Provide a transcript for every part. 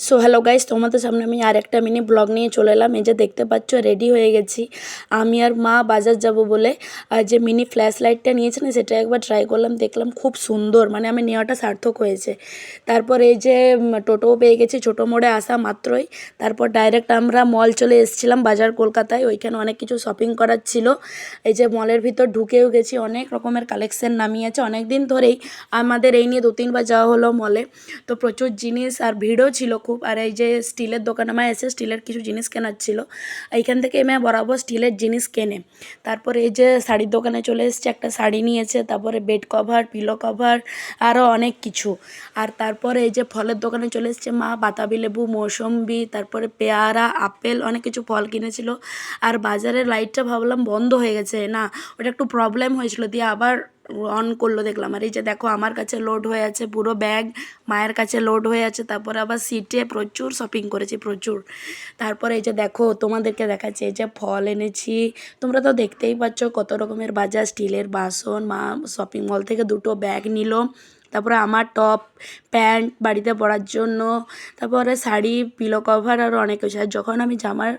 So hello guys তোমাদের সামনে আমি আর একটা মিনি ব্লগ নিয়ে চলে এলাম। এই যে দেখতে পাচ্ছ রেডি হয়ে গেছি। আমি আর মা বাজার যাব বলে, আর যে মিনি ফ্ল্যাশ লাইটটা নিয়েছে না সেটা একবার ট্রাই করলাম, দেখলাম খুব সুন্দর। মানে আমি নেওয়াটা সার্থক হয়েছে। তারপর এই যে টোটোও পেয়ে গেছি, ছোটো মোড়ে আসা মাত্রই। তারপর ডাইরেক্ট আমরা মল চলে এসেছিলাম, বাজার কলকাতায়। ওইখানে অনেক কিছু শপিং করার ছিল। এই যে মলের ভিতর ঢুকেও গেছি, অনেক রকমের কালেকশন নামিয়েছে। অনেক দিন ধরেই আমাদের এই নিয়ে দু তিনবার যাওয়া হলো মলে তো প্রচুর জিনিস আর ভিড়ও ছিল খুব, আর এই যে স্টিলের দোকানে আমার এসে স্টিলের কিছু জিনিস কেনার ছিল, এইখান থেকে মেয়ে বরাবর স্টিলের জিনিস কেনে। তারপরে এই যে শাড়ির দোকানে চলে এসেছে, একটা শাড়ি নিয়েছে, তারপরে বেড কভার পিলো কভার আরও অনেক কিছু। আর তারপরে এই যে ফলের দোকানে চলে এসেছে মা, বাতাবি লেবু, মৌসম্বি, তারপরে পেয়ারা, আপেল, অনেক কিছু ফল কিনেছিল। আর বাজারের লাইটটা ভাবলাম বন্ধ হয়ে গেছে, না, ওটা একটু প্রবলেম হয়েছিল, দিয়ে আবার অন করল, দেখলাম। আর এই যে দেখো, আমার কাছে লোড হয়ে আছে পুরো ব্যাগ মায়ের কাছে লোড হয়ে আছে, তারপরে আবার সিটে প্রচুর শপিং করেছি, প্রচুর। তারপরে এই যে দেখো, তোমাদেরকে দেখাচ্ছে, এই যে ফল এনেছি। তোমরা তো দেখতেই পাচ্ছ কত রকমের বাজার, স্টিলের বাসন, মা শপিং মল থেকে দুটো ব্যাগ নিল। তারপরে আমার টপ প্যান্ট বাড়িতে পরার জন্য, তারপরে শাড়ি পিলো কভার আর অনেক কিছু। আর যখন আমি জামার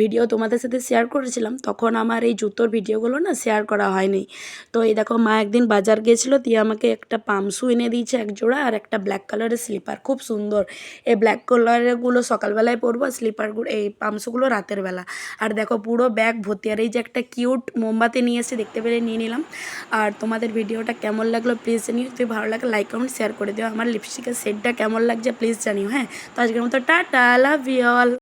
ভিডিও তোমাদের সাথে শেয়ার করেছিলাম, তখন আমার এই জুতোর ভিডিওগুলো না শেয়ার করা হয়নি। তো এই দেখো, মা একদিন বাজার গিয়েছিল দিয়ে আমাকে একটা পামসু এনে দিয়েছে এক জোড়া আর একটা ব্ল্যাক কালারের স্লিপার খুব সুন্দর। এই ব্ল্যাক কালারেরগুলো সকালবেলায় পরবো আর স্লিপারগুলো এই পামসুগুলো রাতের বেলা। আর দেখো, পুরো ব্যাগ ভর্তি। আর এই যে একটা কিউট মোমবাতি নিয়ে এসে দেখতে পেলে নিয়ে নিলাম। আর তোমাদের ভিডিওটা কেমন লাগল প্লিজ জানিও। যদি ভালো লাগে লাইক কমেন্ট শেয়ার করে দিও। আমার লিপস্টিকের সেটটা কেমন লাগছে প্লিজ জানিও হ্যাঁ? তো আজকের মতো টাটা লাভ ইউ অল